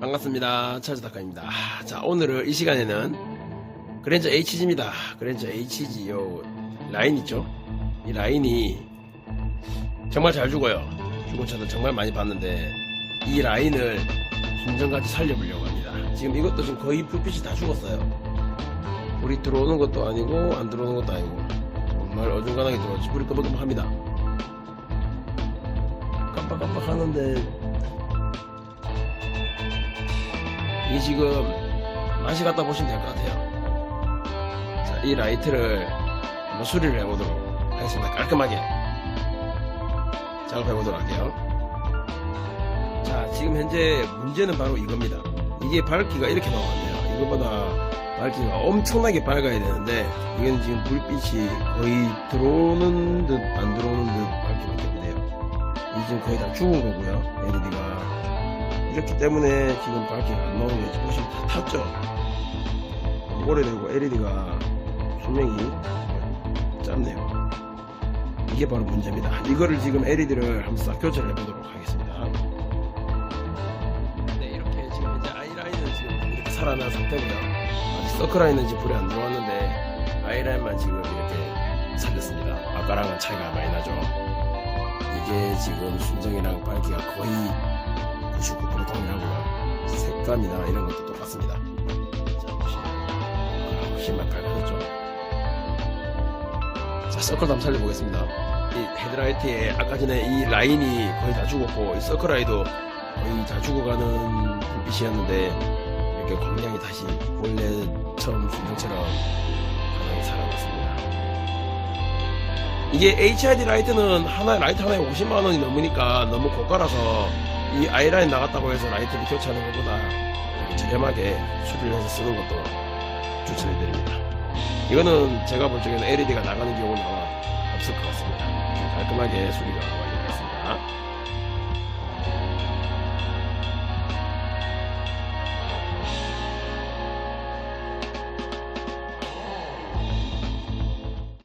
반갑습니다. 차즈다카입니다. 자, 오늘은 이 시간에는 그랜저 HG입니다. 그랜저 HG 요 라인 있죠? 이 라인이 정말 잘 죽어요. 죽은 차들 정말 많이 봤는데 이 라인을 순전같이 살려보려고 합니다. 지금 이것도 지금 거의 불빛이 다 죽었어요. 불이 들어오는 것도 아니고 안 들어오는 것도 아니고 정말 어중간하게 들어오지 불이 끄덕끄덕합니다. 깜빡깜빡 하는데 이게 지금 맛이 같다 보시면 될 것 같아요. 자, 이 라이트를 한번 수리를 해보도록 하겠습니다. 깔끔하게 작업해보도록 할게요. 자, 지금 현재 문제는 바로 이겁니다. 이게 밝기가 이렇게 나왔네요. 이거보다 밝기가 엄청나게 밝아야 되는데 이건 지금 불빛이 거의 들어오는 듯 안 들어오는 듯 밝기밖에 없네요. 이게 지금 거의 다 죽은 거고요. LED가 이렇기 때문에 지금 밝기가 안 나오는 보시면 다 탔죠. 오래되고 LED가 수명이 짧네요. 이게 바로 문제입니다. 이거를 지금 LED를 한번 싹 교체를 해보도록 하겠습니다. 네 이렇게 지금 이제 아이라인은 지금 이렇게 살아난 상태고요. 아직 서클라인은 지금 불이 안 들어왔는데 아이라인만 지금 이렇게 살렸습니다. 아까랑은 차이가 많이 나죠. 이게 지금 순정이랑 밝기가 거의 99% 색감이나 이런 것도 똑같습니다. 자, 훨씬만 밝아졌죠. 자, 서클도 한번 살려보겠습니다. 이 헤드라이트에 아까 전에 이 라인이 거의 다 죽었고 이 서클라이도 거의 다 죽어가는 불빛이었는데 이렇게 광량이 다시 원래처럼 순정처럼 강하게 살아났습니다. 이게 HID 라이트는 하나 라이트 하나에 50만 원이 넘으니까 너무 고가라서 이 아이라인 나갔다고 해서 라이트를 교체하는 것보다 저렴하게 수리를 해서 쓰는 것도 추천해드립니다. 이거는 제가 볼 적에는 LED가 나가는 경우는 없을 것 같습니다. 깔끔하게 수리가 완